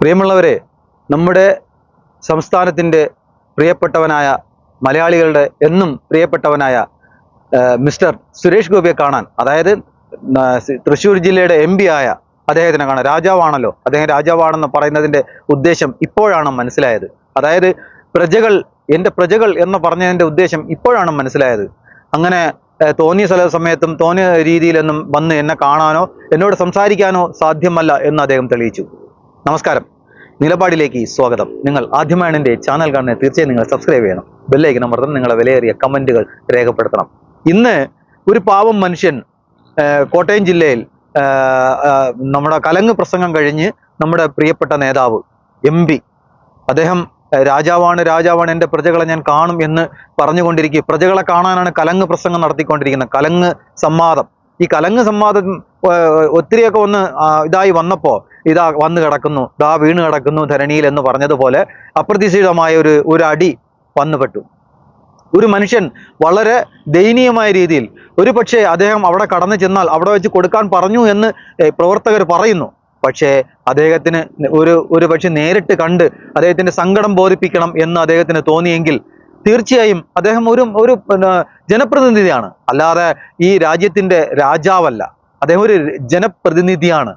പ്രിയമുള്ളവരെ നമ്മുടെ സംസ്ഥാനത്തിന്റെ പ്രിയപ്പെട്ടവനായ മലയാളികളുടെ എന്നും പ്രിയപ്പെട്ടവനായ മിസ്റ്റർ സുരേഷ് ഗോപിയെ കാണാൻ അതായത് തൃശ്ശൂർ ജില്ലയുടെ എം ആയ അദ്ദേഹത്തിനെ കാണാൻ രാജാവാണല്ലോ അദ്ദേഹം രാജാവാണെന്ന് പറയുന്നതിന്റെ ഉദ്ദേശം ഇപ്പോഴാണ് മനസ്സിലായത്. അതായത് പ്രജകൾ എന്റെ പ്രജകൾ എന്ന് പറഞ്ഞതിന്റെ ഉദ്ദേശം ഇപ്പോഴാണ് മനസ്സിലായത്. അങ്ങനെ തോന്നിയ സ്ഥല സമയത്തും തോന്നിയ രീതിയിലൊന്നും വന്ന് എന്നെ കാണാനോ എന്നോട് സംസാരിക്കാനോ സാധ്യമല്ല എന്ന് അദ്ദേഹം തെളിയിച്ചു. നമസ്കാരം. നിലപാടിലേക്ക് സ്വാഗതം. നിങ്ങൾ ആദ്യമായാണ് എന്റെ ചാനൽ കാണുന്നത്. തീർച്ചയായും നിങ്ങൾ സബ്സ്ക്രൈബ് ചെയ്യണം. ബെല്ലൈക്കൻ അമർത്തണം നിങ്ങളെ വിലയേറിയ കമന്റുകൾ രേഖപ്പെടുത്തണം. ഇന്ന് ഒരു പാവം മനുഷ്യൻ കോട്ടയം ജില്ലയിൽ നമ്മുടെ കലങ്ങ് പ്രസംഗം കഴിഞ്ഞ് നമ്മുടെ പ്രിയപ്പെട്ട നേതാവ് എം അദ്ദേഹം രാജാവാണ് രാജാവാണ് എന്റെ പ്രജകളെ ഞാൻ കാണും എന്ന് പറഞ്ഞുകൊണ്ടിരിക്കുക പ്രജകളെ കാണാനാണ് കലങ്ങ് പ്രസംഗം നടത്തിക്കൊണ്ടിരിക്കുന്നത്. കലങ്ങ് സംവാദം. ഈ കലങ്ങ് സംവാദം ഒത്തിരിയൊക്കെ ഒന്ന് ഇതായി വന്നപ്പോൾ ഇതാ വന്ന് കിടക്കുന്നു ദാ വീണ് കിടക്കുന്നു ധരണിയിൽ എന്ന് പറഞ്ഞതുപോലെ അപ്രതീക്ഷിതമായ ഒരു ഒരു അടി വന്നുപെട്ടു ഒരു മനുഷ്യൻ വളരെ ദയനീയമായ രീതിയിൽ ഒരു പക്ഷേ അദ്ദേഹം അവിടെ കടന്നു ചെന്നാൽ അവിടെ വെച്ച് കൊടുക്കാൻ പറഞ്ഞു എന്ന് പ്രവർത്തകർ പറയുന്നു. പക്ഷേ അദ്ദേഹത്തിന് ഒരു ഒരു പക്ഷെ നേരിട്ട് കണ്ട് അദ്ദേഹത്തിന്റെ സങ്കടം ബോധിപ്പിക്കണം എന്ന് അദ്ദേഹത്തിന് തോന്നിയെങ്കിൽ തീർച്ചയായും അദ്ദേഹം ഒരു ഒരു ജനപ്രതിനിധിയാണ്. അല്ലാതെ ഈ രാജ്യത്തിന്റെ രാജാവല്ല. അദ്ദേഹം ഒരു ജനപ്രതിനിധിയാണ്.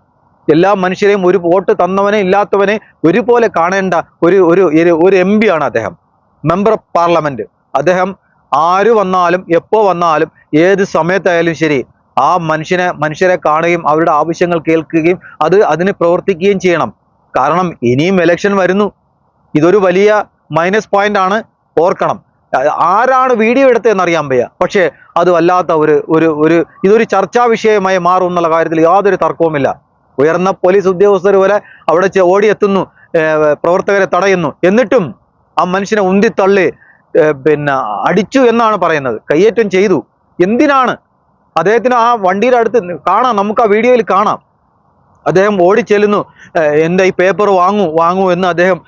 എല്ലാ മനുഷ്യരെയും ഒരു വോട്ട് തന്നവനെ ഇല്ലാത്തവനെ ഒരുപോലെ കാണേണ്ട ഒരു ഒരു ഒരു- എം ആണ് അദ്ദേഹം. മെമ്പർ ഓഫ് പാർലമെന്റ് അദ്ദേഹം ആര് വന്നാലും എപ്പോ വന്നാലും ഏത് സമയത്തായാലും ശരി ആ മനുഷ്യനെ മനുഷ്യരെ കാണുകയും അവരുടെ ആവശ്യങ്ങൾ കേൾക്കുകയും അത് അതിന് പ്രവർത്തിക്കുകയും ചെയ്യണം. കാരണം ഇനിയും ഇലക്ഷൻ വരുന്നു. ഇതൊരു വലിയ മൈനസ് പോയിന്റ് ആണ്. ഓർക്കണം. ആരാണ് വീഡിയോ എടുത്തതെന്ന് അറിയാൻ വയ്യ. പക്ഷേ അത് വല്ലാത്ത ഒരു ഒരു ഒരു ഇതൊരു ചർച്ചാ വിഷയമായി മാറും എന്നുള്ള കാര്യത്തിൽ യാതൊരു തർക്കവുമില്ല. ഉയർന്ന പോലീസ് ഉദ്യോഗസ്ഥർ വരെ അവിടെ ഓടിയെത്തുന്നു പ്രവർത്തകരെ തടയുന്നു. എന്നിട്ടും ആ മനുഷ്യനെ ഉന്തിത്തള്ളി തള്ളി പിന്നെ അടിച്ചു എന്നാണ് പറയുന്നത്. കയ്യേറ്റം ചെയ്തു. എന്തിനാണ്? അദ്ദേഹത്തിന് ആ വണ്ടിയുടെ അടുത്ത് കാണാം. നമുക്ക് ആ വീഡിയോയിൽ കാണാം. അദ്ദേഹം ഓടിച്ചെല്ലുന്നു. എന്താ ഈ പേപ്പർ വാങ്ങൂ വാങ്ങൂ എന്ന് അദ്ദേഹം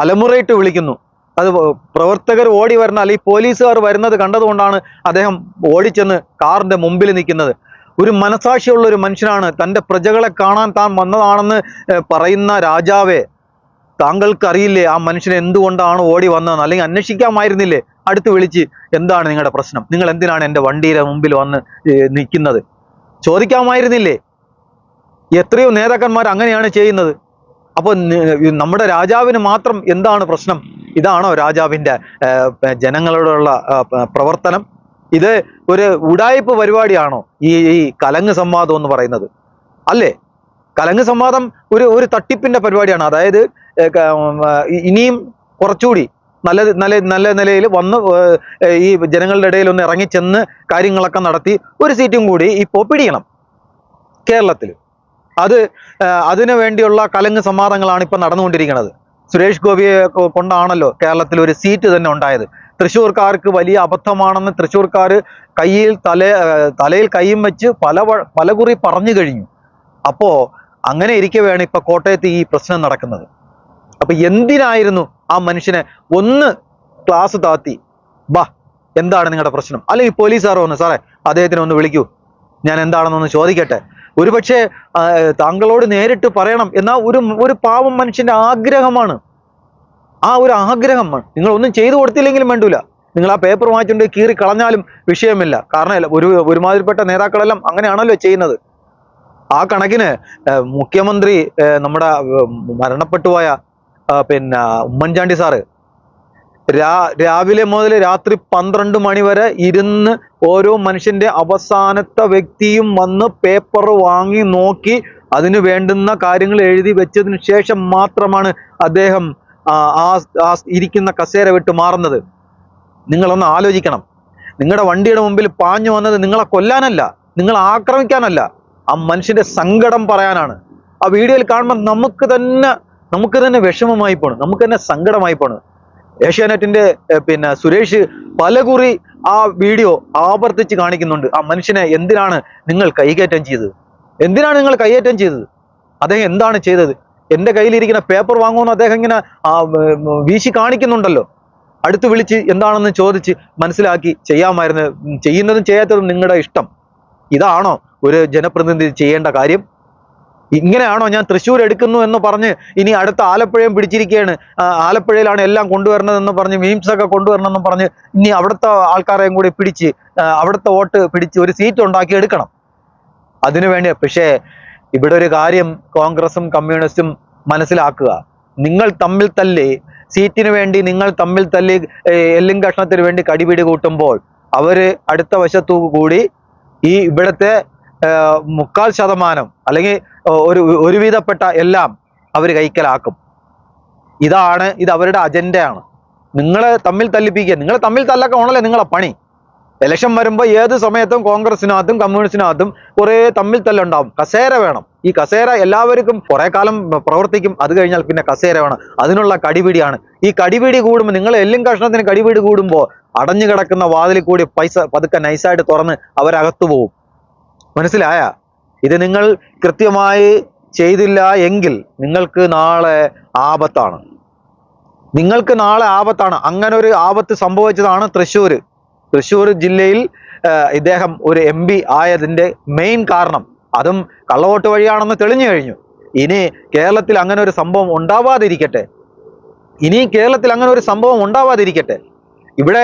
അലമുറയിട്ട് വിളിക്കുന്നു. അത് പ്രവർത്തകർ ഓടി വരുന്ന അല്ലെങ്കിൽ പോലീസുകാർ വരുന്നത് കണ്ടതുകൊണ്ടാണ് അദ്ദേഹം ഓടിച്ചെന്ന് കാറിന്റെ മുമ്പിൽ നിൽക്കുന്നത്. ഒരു മനസാക്ഷിയുള്ള ഒരു മനുഷ്യനാണ്. തന്റെ പ്രജകളെ കാണാൻ താൻ വന്നതാണെന്ന് പറയുന്ന രാജാവേ താങ്കൾക്ക് അറിയില്ലേ ആ മനുഷ്യൻ എന്തുകൊണ്ടാണ് ഓടി വന്നതെന്ന്? അല്ലെങ്കിൽ അന്വേഷിക്കാമായിരുന്നില്ലേ? അടുത്ത് വിളിച്ച് എന്താണ് നിങ്ങളുടെ പ്രശ്നം? നിങ്ങൾ എന്തിനാണ് എന്റെ വണ്ടിയുടെ മുമ്പിൽ വന്ന് നിൽക്കുന്നത്? ചോദിക്കാമായിരുന്നില്ലേ? എത്രയോ നേതാക്കന്മാർ അങ്ങനെയാണ് ചെയ്യുന്നത്. അപ്പോൾ നമ്മുടെ രാജാവിന് മാത്രം എന്താണ് പ്രശ്നം? ഇതാണോ രാജാവിന്റെ ജനങ്ങളോടുള്ള പ്രവർത്തനം? ഇത് ഒരു ഉടായ്പ പരിപാടിയാണോ ഈ ഈ കലങ്ങ് സംവാദം എന്ന് പറയുന്നത്? അല്ലേ? കലങ്ങ് സംവാദം ഒരു ഒരു തട്ടിപ്പിന്റെ പരിപാടിയാണ്. അതായത് ഇനിയും കുറച്ചുകൂടി നല്ല നല്ല നല്ല നിലയിൽ വന്ന് ഈ ജനങ്ങളുടെ ഇടയിൽ ഒന്ന് ഇറങ്ങിച്ചെന്ന് കാര്യങ്ങളൊക്കെ നടത്തി ഒരു സീറ്റും കൂടി ഇപ്പോൾ പിടിക്കണം കേരളത്തിൽ. അത് അതിനു വേണ്ടിയുള്ള കലങ്ങ് സംവാദങ്ങളാണ് ഇപ്പം നടന്നുകൊണ്ടിരിക്കുന്നത്. സുരേഷ് ഗോപിയെ കൊണ്ടാണല്ലോ കേരളത്തിൽ ഒരു സീറ്റ് തന്നെ ഉണ്ടായത്. തൃശ്ശൂർക്കാർക്ക് വലിയ അബദ്ധമാണെന്ന് തൃശ്ശൂർക്കാർ കയ്യിൽ തല തലയിൽ കൈയും വെച്ച് പല പലകുറി പറഞ്ഞു കഴിഞ്ഞു. അപ്പോ അങ്ങനെ ഇരിക്കവെയാണ് ഇപ്പൊ കോട്ടയത്ത് ഈ പ്രശ്നം നടക്കുന്നത്. അപ്പൊ എന്തിനായിരുന്നു ആ മനുഷ്യനെ ഒന്ന് ക്ലാസ് താത്തി? ബാ എന്താണ് നിങ്ങളുടെ പ്രശ്നം? അല്ലെങ്കിൽ പോലീസുകാർ വന്നു സാറേ അദ്ദേഹത്തിനെ ഒന്ന് വിളിക്കൂ. ഞാൻ എന്താണെന്നൊന്ന് ചോദിക്കട്ടെ. ഒരുപക്ഷെ താങ്കളോട് നേരിട്ട് പറയണം എന്നാ ഒരു ഒരു പാവം മനുഷ്യന്റെ ആഗ്രഹമാണ്. ആ ഒരു ആഗ്രഹമാണ് നിങ്ങൾ ഒന്നും ചെയ്തു കൊടുത്തില്ലെങ്കിലും വേണ്ടൂല. നിങ്ങൾ ആ പേപ്പർ വാങ്ങിച്ചുകൊണ്ട് കീറി കളഞ്ഞാലും വിഷയമില്ല. കാരണം ഒരു ഒരുമാതിരിപ്പെട്ട നേതാക്കളെല്ലാം അങ്ങനെയാണല്ലോ ചെയ്യുന്നത്. ആ കണക്കിന് മുഖ്യമന്ത്രി നമ്മുടെ മരണപ്പെട്ടുപോയ പിന്നെ ഉമ്മൻചാണ്ടി സാറ് രാവിലെ മുതൽ രാത്രി പന്ത്രണ്ട് മണി വരെ ഇരുന്ന് ഓരോ മനുഷ്യന്റെ അവസാനത്തെ വ്യക്തിയും വന്ന് പേപ്പർ വാങ്ങി നോക്കി അതിന് വേണ്ടുന്ന കാര്യങ്ങൾ എഴുതി വെച്ചതിന് ശേഷം മാത്രമാണ് അദ്ദേഹം ആ ഇരിക്കുന്ന കസേര വിട്ട് മാറുന്നത്. നിങ്ങളൊന്ന് ആലോചിക്കണം. നിങ്ങളുടെ വണ്ടിയുടെ മുമ്പിൽ പാഞ്ഞു വന്നത് നിങ്ങളെ കൊല്ലാനല്ല നിങ്ങളെ ആക്രമിക്കാനല്ല. ആ മനുഷ്യന്റെ സങ്കടം പറയാനാണ്. ആ വീഡിയോയിൽ കാണുമ്പോൾ നമുക്ക് തന്നെ നമുക്ക് തന്നെ വിഷമമായി പോണ്. നമുക്ക് തന്നെ സങ്കടമായി പോണ്. ഏഷ്യാനെറ്റിന്റെ പിന്നെ സുരേഷ് പലകുറി ആ വീഡിയോ ആവർത്തിച്ച് കാണിക്കുന്നുണ്ട്. ആ മനുഷ്യനെ എന്തിനാണ് നിങ്ങൾ കൈകയറ്റം ചെയ്തത്? എന്തിനാണ് നിങ്ങൾ കൈയേറ്റം ചെയ്തത്? അദ്ദേഹം എന്താണ് ചെയ്തത്? എന്റെ കയ്യിലിരിക്കുന്ന പേപ്പർ വാങ്ങുമെന്ന് അദ്ദേഹം ഇങ്ങനെ വീശി കാണിക്കുന്നുണ്ടല്ലോ. അടുത്ത് വിളിച്ച് എന്താണെന്ന് ചോദിച്ച് മനസ്സിലാക്കി ചെയ്യാമായിരുന്നു. ചെയ്യുന്നതും ചെയ്യാത്തതും നിങ്ങളുടെ ഇഷ്ടം. ഇതാണോ ഒരു ജനപ്രതിനിധി ചെയ്യേണ്ട കാര്യം? ഇങ്ങനെയാണോ ഞാൻ തൃശ്ശൂർ എടുക്കുന്നു എന്ന് പറഞ്ഞ് ഇനി അടുത്ത ആലപ്പുഴയും പിടിച്ചിരിക്കുകയാണ്. ആലപ്പുഴയിലാണ് എല്ലാം കൊണ്ടുവരണതെന്ന് പറഞ്ഞ് മീംസ് ഒക്കെ കൊണ്ടുവരണമെന്ന് പറഞ്ഞ് ഇനി അവിടുത്തെ ആൾക്കാരെയും കൂടി പിടിച്ച് അവിടുത്തെ വോട്ട് പിടിച്ച് ഒരു സീറ്റ് ഉണ്ടാക്കി എടുക്കണം. അതിനുവേണ്ടി പക്ഷേ ഇവിടെ ഒരു കാര്യം കോൺഗ്രസും കമ്മ്യൂണിസ്റ്റും മനസ്സിലാക്കുക. നിങ്ങൾ തമ്മിൽ തല്ലി സീറ്റിന് വേണ്ടി നിങ്ങൾ തമ്മിൽ തല്ലി എല്ലും കഷ്ണത്തിന് വേണ്ടി കടിപിടി കൂട്ടുമ്പോൾ അവർ അടുത്ത വശത്തു കൂടി ഈ ഇവിടുത്തെ മുക്കാൽ ശതമാനം അല്ലെങ്കിൽ ഒരു ഒരുവിധപ്പെട്ട എല്ലാം അവർ കൈക്കലാക്കും. ഇതാണ് ഇത് അവരുടെ അജണ്ടയാണ്. നിങ്ങളെ തമ്മിൽ തല്ലിപ്പിക്കുക. നിങ്ങളെ തമ്മിൽ തല്ലൊക്കെ ഓണല്ലേ നിങ്ങളെ പണി. ഇലക്ഷൻ വരുമ്പോൾ ഏത് സമയത്തും കോൺഗ്രസിനകത്തും കമ്മ്യൂണിസ്റ്റിനകത്തും കുറേ തമ്മിൽ തല്ലുണ്ടാവും. കസേര വേണം. ഈ കസേര എല്ലാവർക്കും കുറെ കാലം പ്രവർത്തിക്കും. അത് കഴിഞ്ഞാൽ പിന്നെ കസേര വേണം. അതിനുള്ള കടിപിടിയാണ്. ഈ കടിപിടി കൂടുമ്പോൾ നിങ്ങൾ എല്ലും കഷ്ണത്തിന് കടിപിടി കൂടുമ്പോൾ അടഞ്ഞു കിടക്കുന്ന വാതിലിൽ കൂടി പൈസ പതുക്കെ നൈസായിട്ട് തുറന്ന് അവരകത്തു പോകും. മനസ്സിലായ? ഇത് നിങ്ങൾ കൃത്യമായി ചെയ്തില്ല എങ്കിൽ നിങ്ങൾക്ക് നാളെ ആപത്താണ്. നിങ്ങൾക്ക് നാളെ ആപത്താണ്. അങ്ങനെ ഒരു ആപത്ത് സംഭവിച്ചതാണ് തൃശ്ശൂർ തൃശ്ശൂർ ജില്ലയിൽ ഇദ്ദേഹം ഒരു എം പി ആയതിന്റെ മെയിൻ കാരണം അതും കള്ളവോട്ട് വഴിയാണെന്ന് തെളിഞ്ഞു കഴിഞ്ഞു. ഇനി കേരളത്തിൽ അങ്ങനെ ഒരു സംഭവം ഉണ്ടാവാതിരിക്കട്ടെ. ഇനി കേരളത്തിൽ അങ്ങനെ ഒരു സംഭവം ഉണ്ടാവാതിരിക്കട്ടെ. ഇവിടെ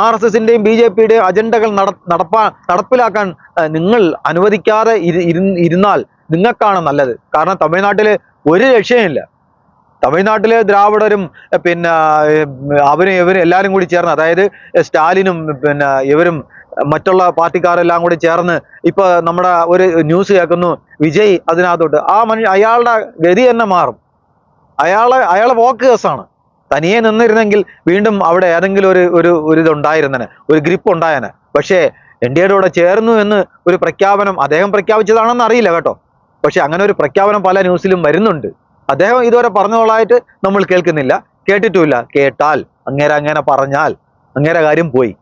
ആർ എസ് എസിന്റെയും ബി ജെ പിയുടെയും അജണ്ടകൾ നട നടപ്പാ നടപ്പിലാക്കാൻ നിങ്ങൾ അനുവദിക്കാതെ ഇരു- ഇരുന്ന് ഇരുന്നാൽ നിങ്ങൾക്കാണ് നല്ലത്. കാരണം തമിഴ്നാട്ടിൽ ഒരു രക്ഷയുമില്ല. തമിഴ്നാട്ടിലെ ദ്രാവിഡരും പിന്നെ അവരും ഇവരും എല്ലാവരും കൂടി ചേർന്ന് അതായത് സ്റ്റാലിനും പിന്നെ ഇവരും മറ്റുള്ള പാർട്ടിക്കാരെല്ലാം കൂടി ചേർന്ന് ഇപ്പൊ നമ്മുടെ ഒരു ന്യൂസ് കേൾക്കുന്നു വിജയ് അതിനകത്തോട്ട്. ആ മനുഷ്യ അയാളുടെ ഗതി തന്നെ മാറും. അയാളെ അയാളെ വോക്ക് കേസാണ്. തനിയെ നിന്നിരുന്നെങ്കിൽ വീണ്ടും അവിടെ ഏതെങ്കിലും ഒരു ഒരു ഒരു ഇതുണ്ടായിരുന്നനെ ഒരു ഗ്രിപ്പ് ഉണ്ടായനെ. പക്ഷേ എൻ ഡി എയുടെ കൂടെ ചേർന്നു എന്ന് ഒരു പ്രഖ്യാപനം അദ്ദേഹം പ്രഖ്യാപിച്ചതാണെന്ന് അറിയില്ല കേട്ടോ. പക്ഷെ അങ്ങനെ ഒരു പ്രഖ്യാപനം പല ന്യൂസിലും വരുന്നുണ്ട്. അദ്ദേഹം ഇതുവരെ പറഞ്ഞോളായിട്ട് നമ്മൾ കേൾക്കുന്നില്ല. കേട്ടിട്ടുമില്ല. കേട്ടാൽ അങ്ങേരെ അങ്ങനെ പറഞ്ഞാൽ അങ്ങേരെ കാര്യം പോയി.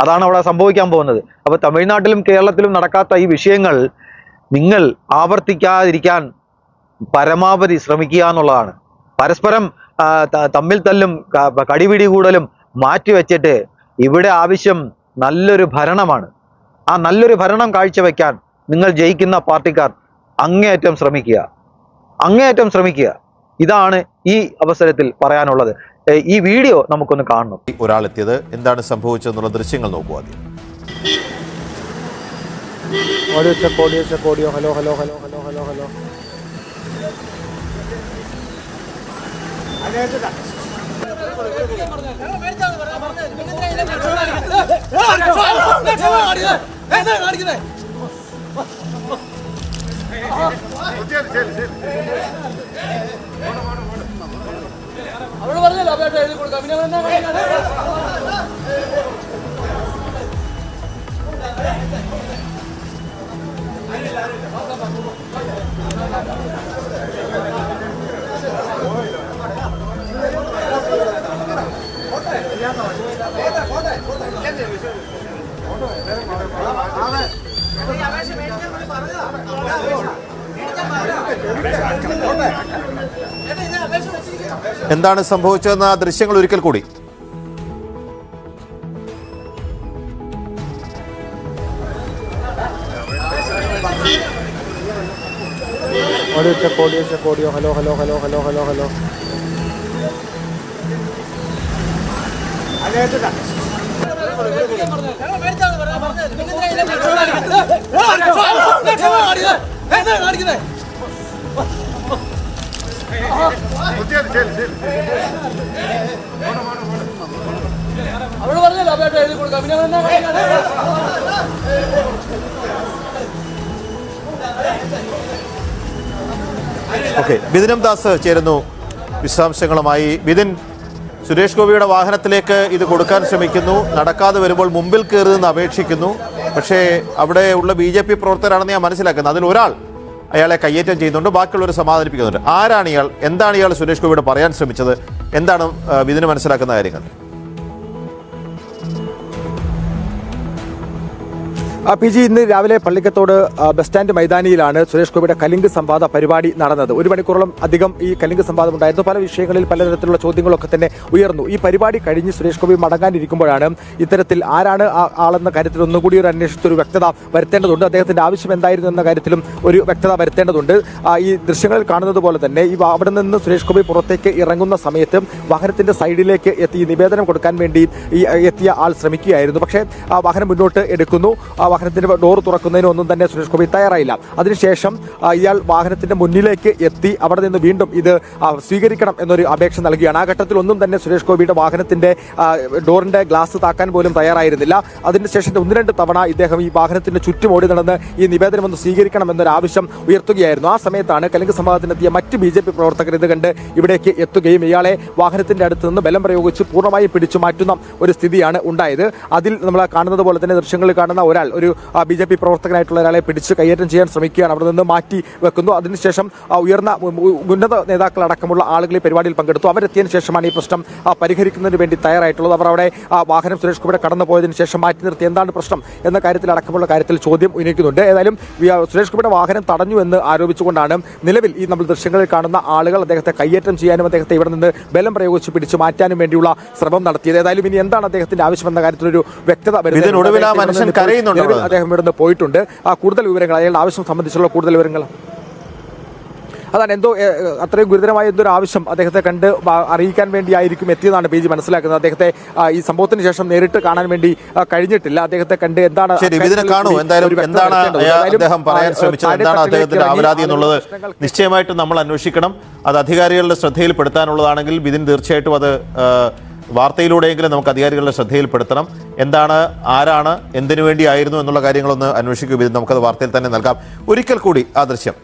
അതാണ് അവിടെ സംഭവിക്കാൻ പോകുന്നത്. അപ്പോൾ തമിഴ്നാട്ടിലും കേരളത്തിലും നടക്കാത്ത ഈ വിഷയങ്ങൾ നിങ്ങൾ ആവർത്തിക്കാതിരിക്കാൻ പരമാവധി ശ്രമിക്കുക എന്നുള്ളതാണ്. പരസ്പരം തമ്മിൽ തല്ലും കടിപിടി കൂടലും മാറ്റിവെച്ചിട്ട് ഇവിടെ ആവശ്യം നല്ലൊരു ഭരണമാണ്. ആ നല്ലൊരു ഭരണം കാഴ്ചവെക്കാൻ നിങ്ങൾ ജയിക്കുന്ന പാർട്ടിക്കാർ അങ്ങേയറ്റം ശ്രമിക്കുക. അങ്ങേയറ്റം ശ്രമിക്കുക. ഇതാണ് ഈ അവസരത്തിൽ പറയാനുള്ളത്. ഈ വീഡിയോ നമുക്കൊന്ന് കാണണം. ഒരാൾ എത്തിയത് എന്താണ് സംഭവിച്ചതെന്നുള്ള ദൃശ്യങ്ങൾ നോക്കുക ആദ്യം. Check check hello hello hello hello hello hello. അവൾ പറഞ്ഞല്ലോ അപേക്ഷ എഴുതി കൊടുക്കാം പിന്നെ അവൻ എന്നാ കാണിക്കാതെ? എന്താണ് സംഭവിച്ചതെന്ന ആ ദൃശ്യങ്ങൾ ഒരിക്കൽ കൂടി audio check audio check audio hello hello hello hello hello hello അവൾ പറഞ്ഞല്ലോ അപേക്ഷ എഴുതി കൊടുക്കാം. പിന്നെ ഓക്കെ ബിദിനം ദാസ് ചേരുന്നു വിശദാംശങ്ങളുമായി. ബിദിൻ സുരേഷ് ഗോപിയുടെ വാഹനത്തിലേക്ക് ഇത് കൊടുക്കാൻ ശ്രമിക്കുന്നു. നടക്കാതെ വരുമ്പോൾ മുമ്പിൽ കയറി നിന്ന് അപേക്ഷിക്കുന്നു. പക്ഷേ അവിടെ ഉള്ള ബി ജെ പി പ്രവർത്തകരാണെന്ന് ഞാൻ മനസ്സിലാക്കുന്നത് അതിൽ ഒരാൾ അയാളെ കയ്യേറ്റം ചെയ്യുന്നുണ്ട് ബാക്കിയുള്ളവരെ സമാധാനിപ്പിക്കുന്നുണ്ട്. ആരാണ് ഇയാൾ? എന്താണ് ഇയാൾ സുരേഷ് ഗോപിയോട് പറയാൻ ശ്രമിച്ചത്? എന്താണ് വിധിന് മനസ്സിലാക്കുന്ന കാര്യങ്ങൾ? പി ജി ഇന്ന് രാവിലെ പള്ളിക്കത്തോട് ബസ് സ്റ്റാൻഡ് മൈതാനിയിലാണ് സുരേഷ് ഗോപിയുടെ കലിംഗ് സംവാദ പരിപാടി നടന്നത്. ഒരു മണിക്കൂറോളം അധികം ഈ കലിംഗ് സംവാദം ഉണ്ടായിരുന്നു. പല വിഷയങ്ങളിൽ പലതരത്തിലുള്ള ചോദ്യങ്ങളൊക്കെ തന്നെ ഉയർന്നു. ഈ പരിപാടി കഴിഞ്ഞ് സുരേഷ് ഗോപി മടങ്ങാനിരിക്കുമ്പോഴാണ് ഇത്തരത്തിൽ ആരാണ് ആളെന്ന കാര്യത്തിൽ ഒന്നുകൂടി ഒരു അന്വേഷിച്ചൊരു വ്യക്തത വരുത്തേണ്ടതുണ്ട്. അദ്ദേഹത്തിന്റെ ആവശ്യം എന്തായിരുന്നു എന്ന കാര്യത്തിലും ഒരു വ്യക്തത വരുത്തേണ്ടതുണ്ട്. ഈ ദൃശ്യങ്ങളിൽ കാണുന്നത് പോലെ തന്നെ ഈ അവിടെ നിന്ന് സുരേഷ് ഗോപി പുറത്തേക്ക് ഇറങ്ങുന്ന സമയത്ത് വാഹനത്തിന്റെ സൈഡിലേക്ക് എത്തി നിവേദനം കൊടുക്കാൻ വേണ്ടി ഈ എത്തിയ ആൾ ശ്രമിക്കുകയായിരുന്നു. പക്ഷേ വാഹനം മുന്നോട്ട് എടുക്കുന്നു. വാഹനത്തിന്റെ ഡോർ തുറക്കുന്നതിന് ഒന്നും തന്നെ സുരേഷ് ഗോപി തയ്യാറായില്ല. അതിനുശേഷം ഇയാൾ വാഹനത്തിന്റെ മുന്നിലേക്ക് എത്തി. അവിടെ നിന്ന് വീണ്ടും ഇത് സ്വീകരിക്കണം എന്നൊരു അപേക്ഷ നൽകിയാണ് ആ ഘട്ടത്തിൽ ഒന്നും തന്നെ സുരേഷ് ഗോപിയുടെ വാഹനത്തിന്റെ ഡോറിന്റെ ഗ്ലാസ് താക്കാൻ പോലും തയ്യാറായിരുന്നില്ല. അതിനുശേഷം ഒന്ന് രണ്ട് തവണ ഇദ്ദേഹം ഈ വാഹനത്തിന്റെ ചുറ്റും ഓടി നടന്ന് ഈ നിവേദനം ഒന്ന് സ്വീകരിക്കണം എന്നൊരു ആവശ്യം ഉയർത്തുകയായിരുന്നു. ആ സമയത്താണ് കലിംഗ സംവാദത്തിനെത്തിയ മറ്റ് ബി ജെ പി പ്രവർത്തകർ ഇത് കണ്ട് ഇവിടേക്ക് എത്തുകയും ഇയാളെ വാഹനത്തിന്റെ അടുത്ത് നിന്ന് ബലം പ്രയോഗിച്ച് പൂർണമായി പിടിച്ചു മാറ്റുന്ന ഒരു സ്ഥിതിയാണ് ഉണ്ടായത്. അതിൽ നമ്മൾ കാണുന്നത് പോലെ തന്നെ ദൃശ്യങ്ങളിൽ കാണുന്ന ഒരാൾ ഒരു ബി ജെ പി പ്രവർത്തകനായിട്ടുള്ള ഒരാളെ പിടിച്ച് കൈയേറ്റം ചെയ്യാൻ ശ്രമിക്കുകയാണ്. അവിടെ നിന്ന് മാറ്റി വെക്കുന്നു. അതിനുശേഷം ഉയർന്ന ഉന്നത നേതാക്കളടക്കമുള്ള ആളുകൾ ഈ പരിപാടിയിൽ പങ്കെടുത്തു. അവരെത്തിയതിനു ശേഷമാണ് ഈ പ്രശ്നം പരിഹരിക്കുന്നതിന് വേണ്ടി തയ്യാറായിട്ടുള്ളത്. അവർ അവിടെ ആ, വാഹനം സുരേഷ് കുമാർ കടന്നു പോയതിനു ശേഷം മാറ്റി നിർത്തി. എന്താണ് പ്രശ്നം എന്ന കാര്യത്തിൽ അടക്കമുള്ള കാര്യത്തിൽ ചോദ്യം ഉന്നയിക്കുന്നുണ്ട്. ഏതായാലും സുരേഷ് കുമാരുടെ വാഹനം തടഞ്ഞു എന്ന് ആരോപിച്ചുകൊണ്ടാണ് നിലവിൽ ഈ നമ്മൾ ദൃശ്യങ്ങളിൽ കാണുന്ന ആളുകൾ അദ്ദേഹത്തെ കയ്യേറ്റം ചെയ്യാനും അദ്ദേഹത്തെ ഇവിടെ നിന്ന് ബലം പ്രയോഗിച്ച് പിടിച്ചു മാറ്റാനും വേണ്ടിയുള്ള ശ്രമം നടത്തിയത്. ഏതായാലും ഇനി എന്താണ് അദ്ദേഹത്തിന്റെ ആവശ്യം എന്ന കാര്യത്തിലൊരു വ്യക്തത വരുത്തേണ്ടതുണ്ട്. നിലവിൽ അദ്ദേഹം ഇവിടുന്ന് പോയിട്ടുണ്ട്. ആ കൂടുതൽ വിവരങ്ങൾ അയാളുടെ ആവശ്യം സംബന്ധിച്ചുള്ള കൂടുതൽ വിവരങ്ങൾ. അതാണ് എന്തോ അത്രയും ഗുരുതരമായ എന്തൊരു ആവശ്യം അദ്ദേഹത്തെ കണ്ട് അറിയിക്കാൻ വേണ്ടിയായിരിക്കും എത്തിയതാണ് പി ജി മനസ്സിലാക്കുന്നത്. അദ്ദേഹത്തെ ഈ സംഭവത്തിന് ശേഷം നേരിട്ട് കാണാൻ വേണ്ടി കഴിഞ്ഞിട്ടില്ല. അദ്ദേഹത്തെ കണ്ട് എന്താണ് എന്നുള്ളത് നിശ്ചയമായിട്ടും നമ്മൾ അന്വേഷിക്കണം. അത് അധികാരികളുടെ ശ്രദ്ധയിൽപ്പെടുത്താനുള്ളതാണെങ്കിൽ ബിദിൻ തീർച്ചയായിട്ടും അത് വാർത്തയിലൂടെയെങ്കിലും നമുക്ക് അധികാരികളുടെ ശ്രദ്ധയിൽപ്പെടുത്തണം. എന്താണ് ആരാണ് എന്തിനു വേണ്ടിയായിരുന്നു എന്നുള്ള കാര്യങ്ങളൊന്ന് അന്വേഷിക്കുക നമുക്കത് വാർത്തയിൽ തന്നെ നൽകാം. ഒരിക്കൽ കൂടി ആ ദൃശ്യം.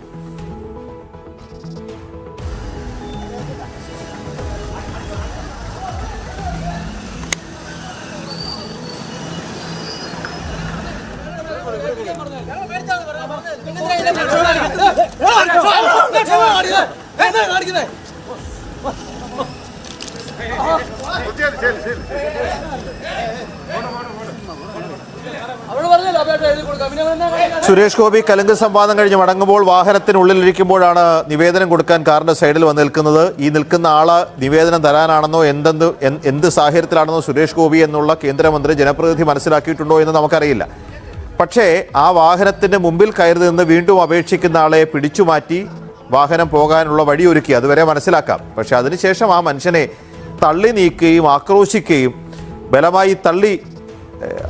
അവൾ പറഞ്ഞല്ലോ അപേക്ഷ എഴുതി കൊടുക്കാം പിന്നെ അവരെന്നാ കാണിക്കാ? സുരേഷ് ഗോപി കലുങ്ക് സംവാദം കഴിഞ്ഞ് മടങ്ങുമ്പോൾ വാഹനത്തിനുള്ളിലിരിക്കുമ്പോഴാണ് നിവേദനം കൊടുക്കാൻ കാറിന്റെ സൈഡിൽ വന്ന് നിൽക്കുന്നത്. ഈ നിൽക്കുന്ന ആൾ നിവേദനം തരാനാണെന്നോ എന്തെന്ത് എന്ത് സാഹചര്യത്തിലാണെന്നോ സുരേഷ് ഗോപി എന്നുള്ള കേന്ദ്രമന്ത്രി ജനപ്രതിനിധി മനസ്സിലാക്കിയിട്ടുണ്ടോ എന്ന് നമുക്കറിയില്ല. പക്ഷേ ആ വാഹനത്തിന്റെ മുമ്പിൽ കയറി നിന്ന് വീണ്ടും അപേക്ഷിക്കുന്ന ആളെ പിടിച്ചുമാറ്റി വാഹനം പോകാനുള്ള വഴിയൊരുക്കി. അതുവരെ മനസ്സിലാക്കാം. പക്ഷെ അതിനുശേഷം ആ മനുഷ്യനെ തള്ളി നീക്കുകയും ആക്രോശിക്കുകയും ബലമായി തള്ളി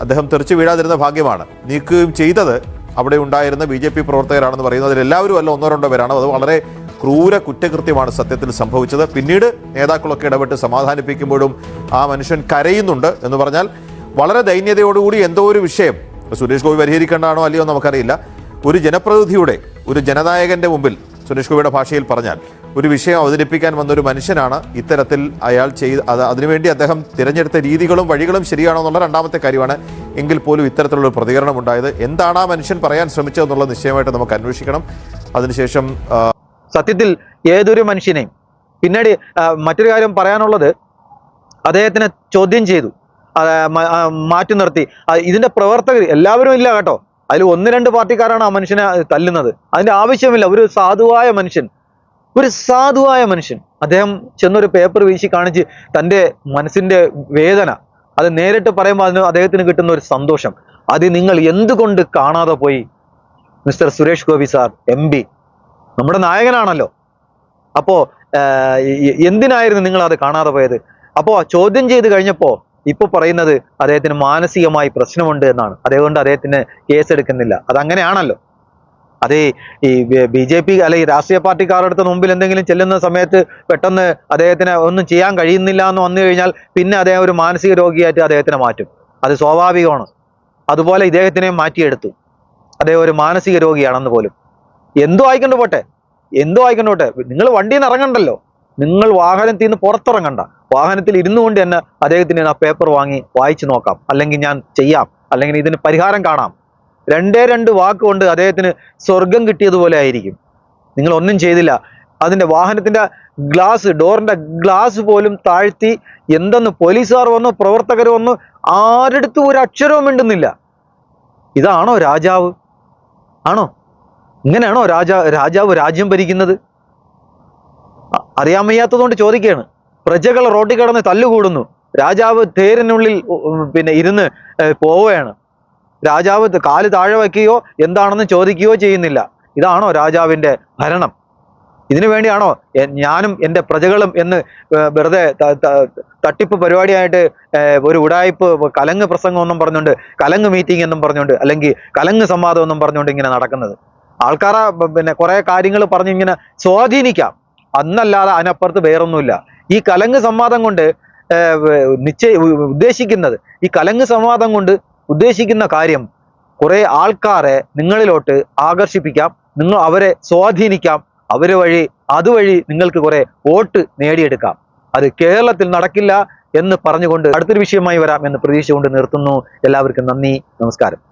അദ്ദേഹം തെറിച്ചു വീഴാതിരുന്ന ഭാഗ്യമാണ്. നീക്കുകയും ചെയ്തത് അവിടെ ഉണ്ടായിരുന്ന ബി ജെ പി പ്രവർത്തകരാണെന്ന് പറയുന്നത് എല്ലാവരും അല്ല ഒന്നോ രണ്ടോ പേരാണ്. അത് വളരെ ക്രൂര കുറ്റകൃത്യമാണ് സത്യത്തിൽ സംഭവിച്ചത്. പിന്നീട് നേതാക്കളൊക്കെ ഇടപെട്ട് സമാധാനിപ്പിക്കുമ്പോഴും ആ മനുഷ്യൻ കരയുന്നുണ്ട് എന്ന് പറഞ്ഞാൽ വളരെ ദൈന്യതയോടുകൂടി എന്തോ ഒരു വിഷയം. സുരേഷ് ഗോപി പരിഹരിക്കേണ്ടതാണോ അല്ലയോ നമുക്കറിയില്ല. ഒരു ജനപ്രതിനിധിയുടെ ഒരു ജനനായകന്റെ മുമ്പിൽ സുരേഷ് ഗോപിയുടെ ഭാഷയിൽ പറഞ്ഞാൽ ഒരു വിഷയം അവതരിപ്പിക്കാൻ വന്നൊരു മനുഷ്യനാണ്. ഇത്തരത്തിൽ അയാൾ ചെയ്ത് അത് അതിനുവേണ്ടി അദ്ദേഹം തിരഞ്ഞെടുത്ത രീതികളും വഴികളും ശരിയാണോ എന്നുള്ള രണ്ടാമത്തെ കാര്യമാണ്. എങ്കിൽ പോലും ഇത്തരത്തിലുള്ള പ്രതികരണം ഉണ്ടായത്. എന്താണ് ആ മനുഷ്യൻ പറയാൻ ശ്രമിച്ചതെന്നുള്ള നിശ്ചയമായിട്ട് നമുക്ക് അന്വേഷിക്കണം. അതിനുശേഷം സത്യത്തിൽ ഏതൊരു മനുഷ്യനെയും പിന്നീട് മറ്റൊരു കാര്യം പറയാനുള്ളത് അദ്ദേഹത്തിനെ ചോദ്യം ചെയ്തു. മാറ്റി നിർത്തി. ഇതിന്റെ പ്രവർത്തകർ എല്ലാവരും ഇല്ല കേട്ടോ. അതിൽ ഒന്ന് രണ്ട് പാർട്ടിക്കാരാണ് ആ മനുഷ്യനെ തല്ലുന്നത്. അതിന്റെ ആവശ്യമില്ല. ഒരു സാധുവായ മനുഷ്യൻ. ഒരു സാധുവായ മനുഷ്യൻ. അദ്ദേഹം ചെന്നൊരു പേപ്പർ വീശി കാണിച്ച് തന്റെ മനസ്സിന്റെ വേദന അത് നേരിട്ട് പറയുമ്പോൾ അതിന് അദ്ദേഹത്തിന് കിട്ടുന്ന ഒരു സന്തോഷം. അത് നിങ്ങൾ എന്തുകൊണ്ട് കാണാതെ പോയി? Mister Suresh Gopi sir M P നമ്മുടെ നായകനാണല്ലോ. അപ്പോൾ എന്തിനായിരുന്നു നിങ്ങൾ അത് കാണാതെ പോയത്? അപ്പോൾ ചോദ്യം ചെയ്ത് കഴിഞ്ഞപ്പോൾ ഇപ്പോൾ പറയുന്നത് അദ്ദേഹത്തിന് മാനസികമായി പ്രശ്നമുണ്ട് എന്നാണ്. അതുകൊണ്ട് അദ്ദേഹത്തിന് കേസ് എടുക്കുന്നില്ല. അതങ്ങനെയാണല്ലോ. അതേ ഈ ബി ജെ പി അല്ലെ ഈ രാഷ്ട്രീയ പാർട്ടിക്കാരുടെ മുമ്പിൽ എന്തെങ്കിലും ചെല്ലുന്ന സമയത്ത് പെട്ടെന്ന് അദ്ദേഹത്തിന് ഒന്നും ചെയ്യാൻ കഴിയുന്നില്ല എന്ന് വന്നു കഴിഞ്ഞാൽ പിന്നെ അദ്ദേഹം ഒരു മാനസിക രോഗിയായിട്ട് അദ്ദേഹത്തിനെ മാറ്റും. അത് സ്വാഭാവികമാണ്. അതുപോലെ ഇദ്ദേഹത്തിനെ മാറ്റിയെടുത്തു. അദ്ദേഹം ഒരു മാനസിക രോഗിയാണെന്ന് പോലും. എന്തോ ആയിക്കൊണ്ട് പോട്ടെ. എന്തോ ആയിക്കൊണ്ട് പോട്ടെ. നിങ്ങൾ വണ്ടിയിൽ നിന്ന് ഇറങ്ങണ്ടല്ലോ. നിങ്ങൾ വാഹനത്തിൽ നിന്ന് പുറത്തിറങ്ങണ്ട. വാഹനത്തിൽ ഇരുന്നു കൊണ്ട് തന്നെ അദ്ദേഹത്തിന് ആ പേപ്പർ വാങ്ങി വായിച്ചു നോക്കാം. അല്ലെങ്കിൽ ഞാൻ ചെയ്യാം. അല്ലെങ്കിൽ ഇതിന് പരിഹാരം കാണാം. രണ്ടേ രണ്ട് വാക്ക് കൊണ്ട് അദ്ദേഹത്തിന് സ്വർഗം കിട്ടിയതുപോലെ ആയിരിക്കും. നിങ്ങൾ ഒന്നും ചെയ്തില്ല. അതിന്റെ വാഹനത്തിന്റെ ഗ്ലാസ് ഡോറിന്റെ ഗ്ലാസ് പോലും താഴ്ത്തി എന്തെന്ന് പോലീസുകാർ വന്നു പ്രവർത്തകർ വന്നു ആരെടുത്തും ഒരു അക്ഷരവും മിണ്ടുന്നില്ല. ഇതാണോ രാജാവ്? ആണോ? ഇങ്ങനെയാണോ രാജാ രാജാവ് രാജ്യം ഭരിക്കുന്നത്? അറിയാൻ വയ്യാത്തതുകൊണ്ട് ചോദിക്കുകയാണ്. പ്രജകൾ റോഡിൽ കിടന്ന് തല്ലുകൂടുന്നു. രാജാവ് തേരിനുള്ളിൽ പിന്നെ ഇരുന്ന് പോവുകയാണ്. രാജാവ് കാൽ താഴെ വയ്ക്കുകയോ എന്താണെന്ന് ചോദിക്കുകയോ ചെയ്യുന്നില്ല. ഇതാണോ രാജാവിന്റെ ഭരണം? ഇതിനു വേണ്ടിയാണോ ഞാനും എന്റെ പ്രജകളും എന്ന് വെറുതെ തട്ടിപ്പ് പരിപാടിയായിട്ട് ഒരു ഉടായ്പ് കലങ്ങ് പ്രസംഗം ഒന്നും പറഞ്ഞുകൊണ്ട് കലങ്ങ് മീറ്റിംഗ് എന്നും പറഞ്ഞുകൊണ്ട് അല്ലെങ്കിൽ കലങ്ങ് സംവാദം എന്നും പറഞ്ഞുകൊണ്ട് ഇങ്ങനെ നടക്കുന്നത്. ആൾക്കാരെ പിന്നെ കുറേ കാര്യങ്ങൾ പറഞ്ഞ് ഇങ്ങനെ സ്വാധീനിക്കാം. അന്നല്ലാതെ അതിനപ്പുറത്ത് വേറൊന്നുമില്ല. ഈ കലങ്ങ് സംവാദം കൊണ്ട് നിശ്ചയ ഉദ്ദേശിക്കുന്നത് ഈ കലങ്ങ് സംവാദം കൊണ്ട് ഉദ്ദേശിക്കുന്ന കാര്യം കുറെ ആൾക്കാരെ നിങ്ങളിലോട്ട് ആകർഷിപ്പിക്കാം. നിങ്ങൾ അവരെ സ്വാധീനിക്കാം. അവർ വഴി അതുവഴി നിങ്ങൾക്ക് കുറെ വോട്ട് നേടിയെടുക്കാം. അത് കേരളത്തിൽ നടക്കില്ല എന്ന് പറഞ്ഞുകൊണ്ട് അടുത്തൊരു വിഷയമായി വരാം എന്ന് പ്രതീക്ഷിച്ചുകൊണ്ട് നിർത്തുന്നു. എല്ലാവർക്കും നന്ദി നമസ്കാരം.